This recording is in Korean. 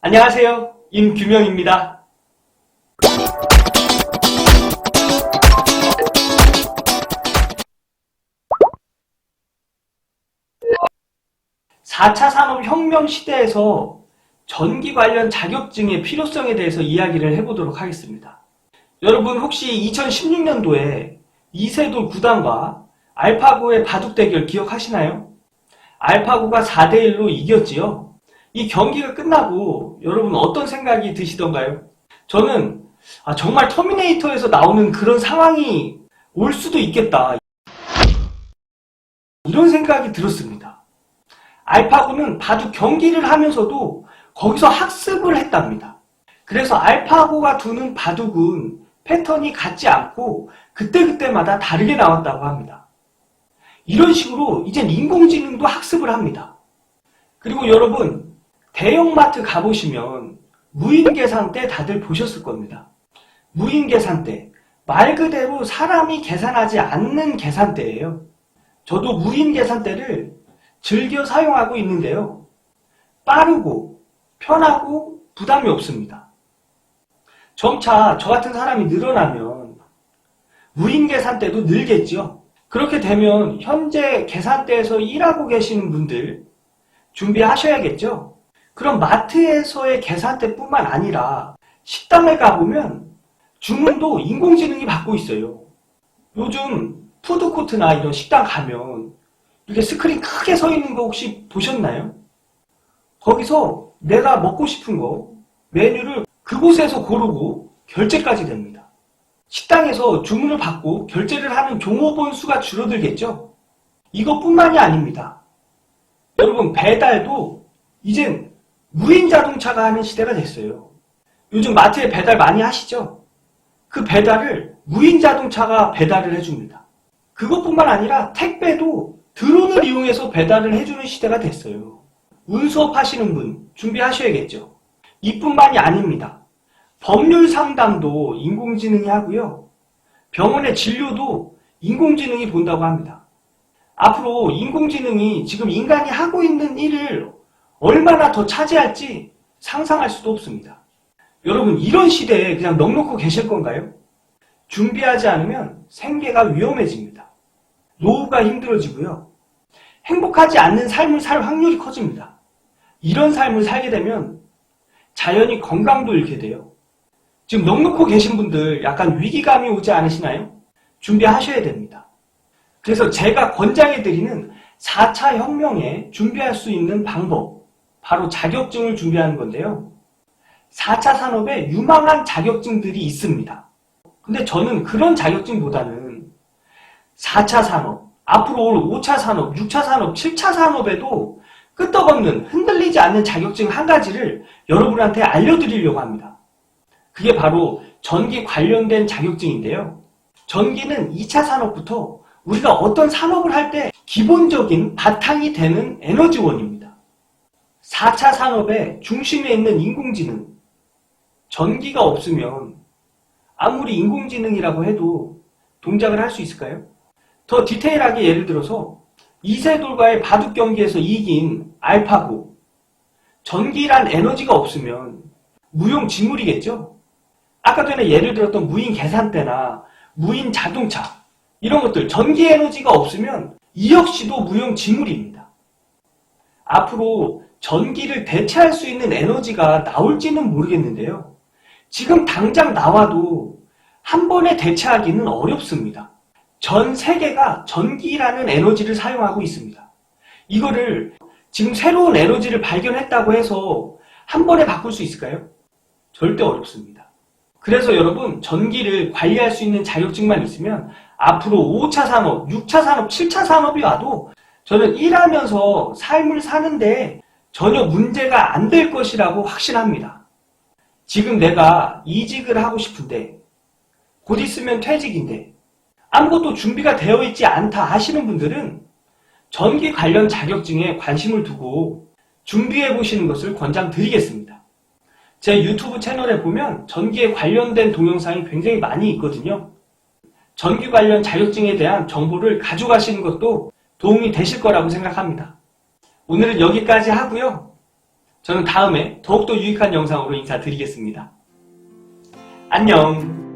안녕하세요. 임규명입니다. (4차) 산업혁명 시대에서 전기 관련 자격증의 필요성에 대해서 이야기를 해보도록 하겠습니다. 여러분 혹시 2016년도에 이세돌 구단과 알파고의 바둑 대결 기억하시나요? 알파고가 4대1로 이겼지요. 이 경기가 끝나고 여러분 어떤 생각이 드시던가요? 저는 아, 정말 터미네이터에서 나오는 그런 상황이 올 수도 있겠다. 이런 생각이 들었습니다. 알파고는 바둑 경기를 하면서도 거기서 학습을 했답니다. 그래서 알파고가 두는 바둑은 패턴이 같지 않고 그때그때마다 다르게 나왔다고 합니다. 이런 식으로 이젠 인공지능도 학습을 합니다. 그리고 여러분 대형마트 가보시면 무인계산대 다들 보셨을 겁니다. 무인계산대 말 그대로 사람이 계산하지 않는 계산대예요. 저도 무인 계산대를 즐겨 사용하고 있는데요. 빠르고 편하고 부담이 없습니다. 점차 저 같은 사람이 늘어나면 무인 계산대도 늘겠죠. 그렇게 되면 현재 계산대에서 일하고 계시는 분들 준비하셔야겠죠. 그럼 마트에서의 계산대뿐만 아니라 식당에 가보면 주문도 인공지능이 받고 있어요. 요즘 푸드코트나 이런 식당 가면 이렇게 스크린 크게 서 있는 거 혹시 보셨나요? 거기서 내가 먹고 싶은 거 메뉴를 그곳에서 고르고 결제까지 됩니다. 식당에서 주문을 받고 결제를 하는 종업원 수가 줄어들겠죠? 이것뿐만이 아닙니다. 여러분 배달도 이젠 무인 자동차가 하는 시대가 됐어요. 요즘 마트에 배달 많이 하시죠? 그 배달을 무인 자동차가 배달을 해줍니다. 그것뿐만 아니라 택배도 드론을 이용해서 배달을 해주는 시대가 됐어요. 운수업 하시는 분 준비하셔야겠죠. 이뿐만이 아닙니다. 법률 상담도 인공지능이 하고요. 병원의 진료도 인공지능이 본다고 합니다. 앞으로 인공지능이 지금 인간이 하고 있는 일을 얼마나 더 차지할지 상상할 수도 없습니다. 여러분, 이런 시대에 그냥 넉넉고 계실 건가요? 준비하지 않으면 생계가 위험해집니다. 노후가 힘들어지고요. 행복하지 않는 삶을 살 확률이 커집니다. 이런 삶을 살게 되면 자연히 건강도 잃게 돼요. 지금 넉넉고 계신 분들 약간 위기감이 오지 않으시나요? 준비하셔야 됩니다. 그래서 제가 권장해드리는 4차 혁명에 준비할 수 있는 방법, 바로 자격증을 준비하는 건데요. 4차 산업에 유망한 자격증들이 있습니다. 근데 저는 그런 자격증보다는 4차 산업, 앞으로 올 5차 산업, 6차 산업, 7차 산업에도 끄떡없는 흔들리지 않는 자격증 한 가지를 여러분한테 알려드리려고 합니다. 그게 바로 전기 관련된 자격증인데요. 전기는 2차 산업부터 우리가 어떤 산업을 할 때 기본적인 바탕이 되는 에너지원입니다. 4차 산업의 중심에 있는 인공지능. 전기가 없으면 아무리 인공지능이라고 해도 동작을 할 수 있을까요? 더 디테일하게 예를 들어서 이세돌과의 바둑 경기에서 이긴 알파고. 전기란 에너지가 없으면 무용지물이겠죠? 아까 전에 예를 들었던 무인 계산대나 무인 자동차 이런 것들 전기 에너지가 없으면 이 역시도 무용지물입니다. 앞으로 전기를 대체할 수 있는 에너지가 나올지는 모르겠는데요. 지금 당장 나와도 한 번에 대체하기는 어렵습니다. 전 세계가 전기라는 에너지를 사용하고 있습니다. 이거를 지금 새로운 에너지를 발견했다고 해서 한 번에 바꿀 수 있을까요? 절대 어렵습니다. 그래서 여러분 전기를 관리할 수 있는 자격증만 있으면 앞으로 5차 산업, 6차 산업, 7차 산업이 와도 저는 일하면서 삶을 사는데 전혀 문제가 안 될 것이라고 확신합니다. 지금 내가 이직을 하고 싶은데 곧 있으면 퇴직인데 아무것도 준비가 되어 있지 않다 하시는 분들은 전기 관련 자격증에 관심을 두고 준비해 보시는 것을 권장드리겠습니다. 제 유튜브 채널에 보면 전기에 관련된 동영상이 굉장히 많이 있거든요. 전기 관련 자격증에 대한 정보를 가져가시는 것도 도움이 되실 거라고 생각합니다. 오늘은 여기까지 하고요. 저는 다음에 더욱더 유익한 영상으로 인사드리겠습니다. 안녕!